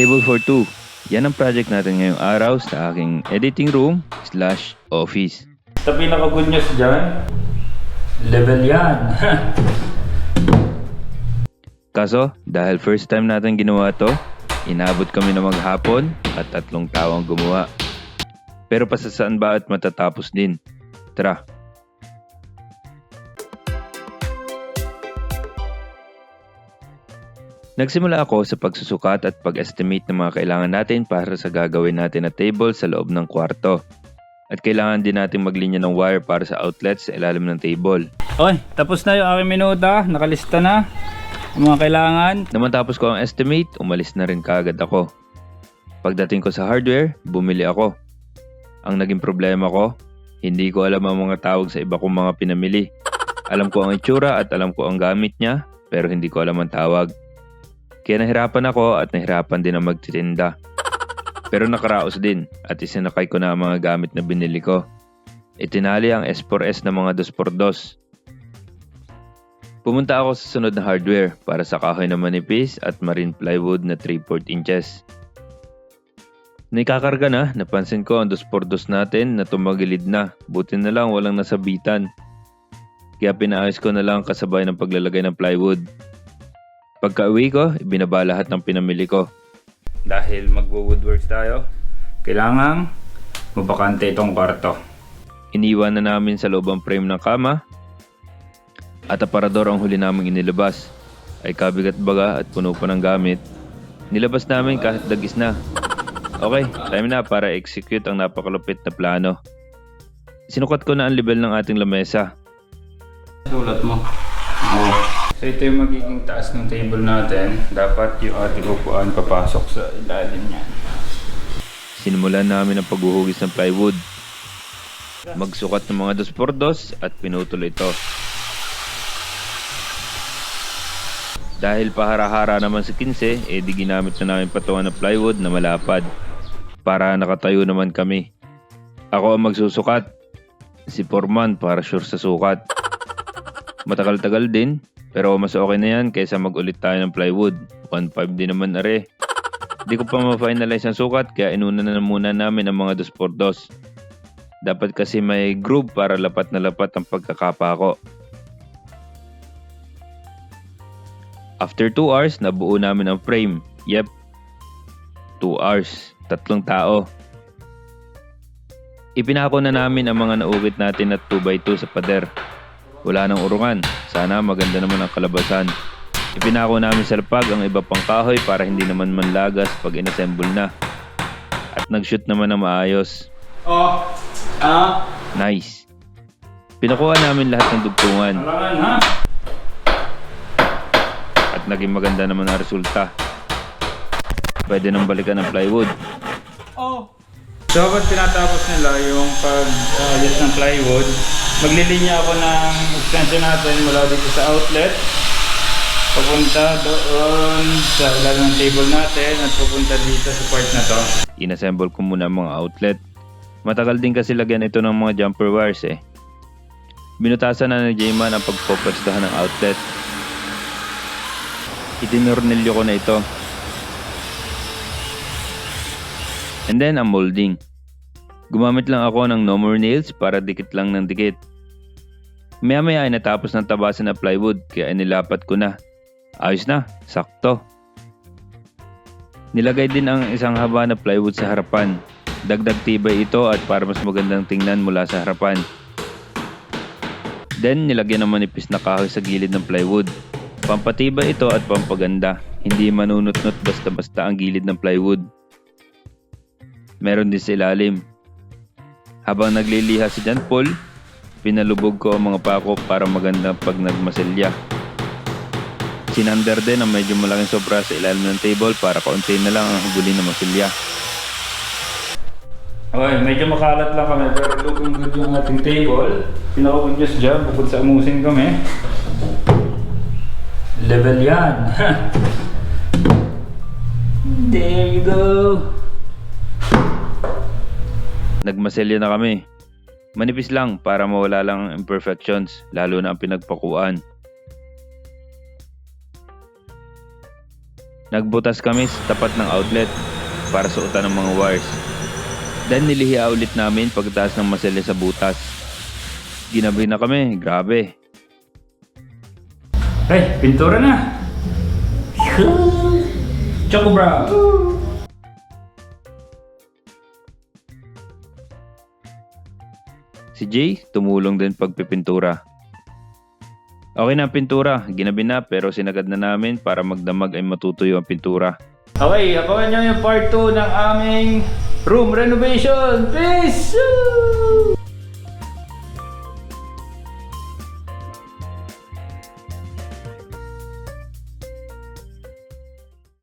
Table for two. Yan ang project natin ngayong araw sa aking editing room slash office. Sa pinaka good news dyan, level yan. Kaso, dahil first time natin ginawa to, inabot kami na maghapon at tatlong tao ang gumawa. Pero pasasaan ba at matatapos din? Tara, Nagsimula ako sa pagsusukat at pag-estimate ng mga kailangan natin para sa gagawin natin na table sa loob ng kwarto. At kailangan din natin maglinya ng wire para sa outlets sa ilalim ng table. okay, tapos na yung aking minuta. Nakalista na. Ang mga kailangan. Naman tapos ko ang estimate, umalis na rin kaagad ako. Pagdating ko sa hardware, bumili ako. Ang naging problema ko, hindi ko alam ang mga tawag sa iba kong mga pinamili. Alam ko ang itsura at alam ko ang gamit niya, pero hindi ko alam ang tawag. Kaya nahirapan ako at nahirapan din ang magtitinda. Pero nakaraos din at isinakay ko na ang mga gamit na binili ko. Itinali ang S4S na mga 2x2. Pumunta ako sa sunod na hardware para sa kahoy na manipis at marine plywood na 3-4 inches. Nikakarga na, napansin ko ang 2x2 natin na tumagilid na. Buti na lang walang nasabitan. Kaya pinaayos ko na lang kasabay ng paglalagay ng plywood. Pagka uwi ko, ibinaba lahat ng pinamili ko. Dahil magwo-woodworks tayo, kailangan mabakante itong kwarto. Iniwan na namin sa loob ang frame ng kama at aparador ang huli naming inilabas. Ay kabigat baga at puno pa ng gamit. Nilabas namin kahit dagis na. Okay, time na para execute ang napakalupit na plano. Sinukat ko na ang level ng ating lamesa. Sulat mo. Oo. So ito yung magiging taas ng table natin. Dapat yung ating upuan papasok sa ilalim niya. Sinimulan namin ang paghuhugis ng plywood. Magsukat ng mga 2x2 at pinutol ito. Dahil pahara-hara naman sa 15, eh di ginamit na namin patungan ng plywood na malapad para nakatayo naman kami. Ako ang magsusukat. Si Foreman para sure sa sukat. Matagal-tagal din, pero mas okay na yan kaysa mag-ulit tayo ng plywood. 1.5 din naman are. Di ko pa ma-finalize ang sukat kaya inuna na muna namin ang mga 2x2. Dapat kasi may groove para lapat na lapat ang pagkakapa ko. After 2 hours, nabuo namin ang frame. Yep. 2 hours. Tatlong tao. Ipinako na namin ang mga naukit natin at 2x2 sa pader. Wala nang urungan. Sana maganda naman ang kalabasan. Ipinako namin sa lapag ang iba pang kahoy para hindi naman manlagas pag inassemble na. At nag-shoot naman ng maayos. Oh! Ah! Nice. Pinakuha namin lahat ng dugtungan Kailangan ha? at naging maganda naman ang resulta. Pwede nang balikan ng plywood. Oh! So tinatapos nila yung pag-ayos ng plywood, maglilinya ako ng extension natin mula dito sa outlet papunta doon sa ilalim ng table natin at papunta dito sa part na to. Inassemble ko muna mga outlet. Matagal din kasi lagyan ito ng mga jumper wires eh. Binutasan na ni J-Man ang pagpopwestuhan ng outlet. Itinornilyo ko na ito. And then ang molding. Gumamit lang ako ng no more nails para dikit lang ng dikit. Maya maya ay natapos ng tabasan na plywood kaya inilapat ko na. Ayos na, sakto. Nilagay din ang isang haba na plywood sa harapan. Dagdag tibay ito at para mas magandang tingnan mula sa harapan. Then nilagyan ng manipis na kahoy sa gilid ng plywood. Pampatibay ito at pampaganda. Hindi manunot-not basta-basta ang gilid ng plywood. Meron din sa ilalim. Habang nagliliha si John Paul, pinalubog ko ang mga pako para maganda pag nagmaselya. Sinander din ang medyo malaking sobra sa ilalim ng table para kaunti na lang ang hubulin ng masilya. Okay, medyo makalat lang kami pero looking good yung ating table. Pinaka-good news dyan, bukod sa amusin kami. Level yan. There you go. Nagmaselya na kami. Manipis lang para mawala lang ang imperfections, lalo na ang pinagpakuan. Nagbutas kami sa tapat ng outlet para suotan ng mga wires. Then nilihiya ulit namin pagtaas ng masele sa butas. Ginabi na kami, grabe. Ay, pintura na! Choco Brown! Si Jay, tumulong din pagpipintura. Okay na ang pintura, ginabi na pero sinagad na namin para magdamag ay matutuyo ang pintura. Okay, abangan nyo yung part 2 ng aming room renovation. Peace!